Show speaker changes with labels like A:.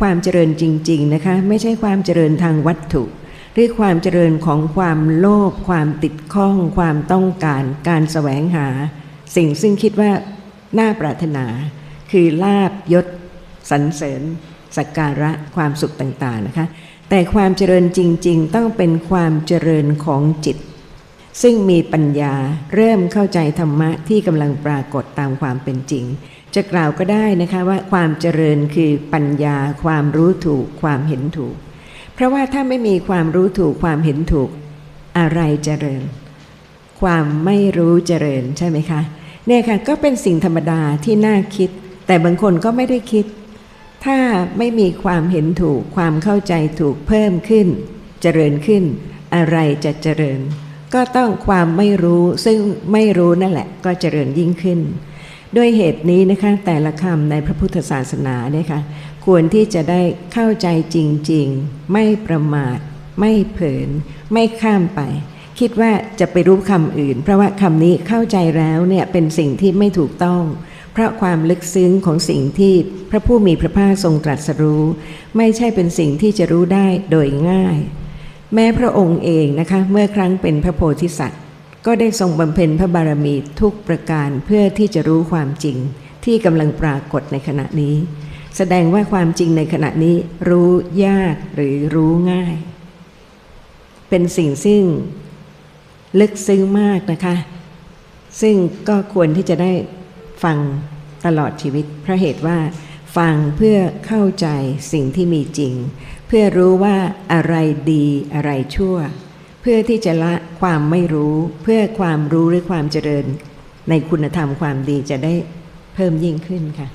A: ความเจริญจริง ๆนะคะ ไม่ใช่ความเจริญทางวัตถุหรือความเจริญของความโลภความติดข้อง ความต้องการ การแสวงหา สิ่งซึ่งคิดว่าน่าปรารถนา คือลาบยศสรรเสริญสักการะความสุขต่างๆนะคะ แต่ความเจริญจริง ๆ ต้องเป็นความเจริญของจิต ซึ่งมีปัญญาเริ่มเข้าใจธรรมะที่กำลังปรากฏตามความเป็นจริง จะกล่าวก็ได้นะคะว่าความเจริญคือปัญญา ความรู้ถูก ความเห็นถูก เพราะว่าถ้าไม่มีความรู้ถูกความเห็นถูก อะไรเจริญ ความไม่รู้เจริญใช่ไหมคะเนี่ยค่ะก็เป็นสิ่งธรรมดาที่น่าคิด แต่บางคนก็ไม่ได้คิด ถ้าไม่มีความเห็นถูก ความเข้าใจถูกเพิ่มขึ้น เจริญขึ้น อะไรจะเจริญ ก็ต้องความไม่รู้ซึ่งไม่รู้นั่นแหละ ก็เจริญยิ่งขึ้น ด้วยเหตุนี้นะคะแต่ละคำในพระพุทธศาสนาเนี่ยค่ะควรที่จะได้เข้าใจจริง ๆ ไม่ประมาท ไม่เผลอไม่ข้ามไป คิดว่าจะไปรู้คำอื่น เพราะว่าคำนี้เข้าใจแล้วเนี่ยเป็นสิ่งที่ไม่ถูกต้อง เพราะความลึกซึ้งของสิ่งที่พระผู้มีพระภาคทรงตรัสรู้ ไม่ใช่เป็นสิ่งที่จะรู้ได้โดยง่าย แม้พระองค์เองนะคะเมื่อครั้งเป็นพระโพธิสัตว์ ก็ได้ทรงบำเพ็ญพระบารมีทุกประการเพื่อที่จะรู้ความจริงที่กำลังปรากฏในขณะนี้ แสดงว่าความจริงในขณะนี้รู้ยากหรือรู้ง่าย เป็นสิ่งซึ่งลึกซึ้งมากนะคะ ซึ่งก็ควรที่จะได้ฟังตลอดชีวิตเพราะเหตุว่าฟังเพื่อเข้าใจสิ่งที่มีจริง เพื่อรู้ว่าอะไรดีอะไรชั่ว พื่อที่จะละความไม่รู้เพื่อความรู้หรือความเจริญ ในคุณธรรมความดีจะได้เพิ่มยิ่งขึ้นค่ะ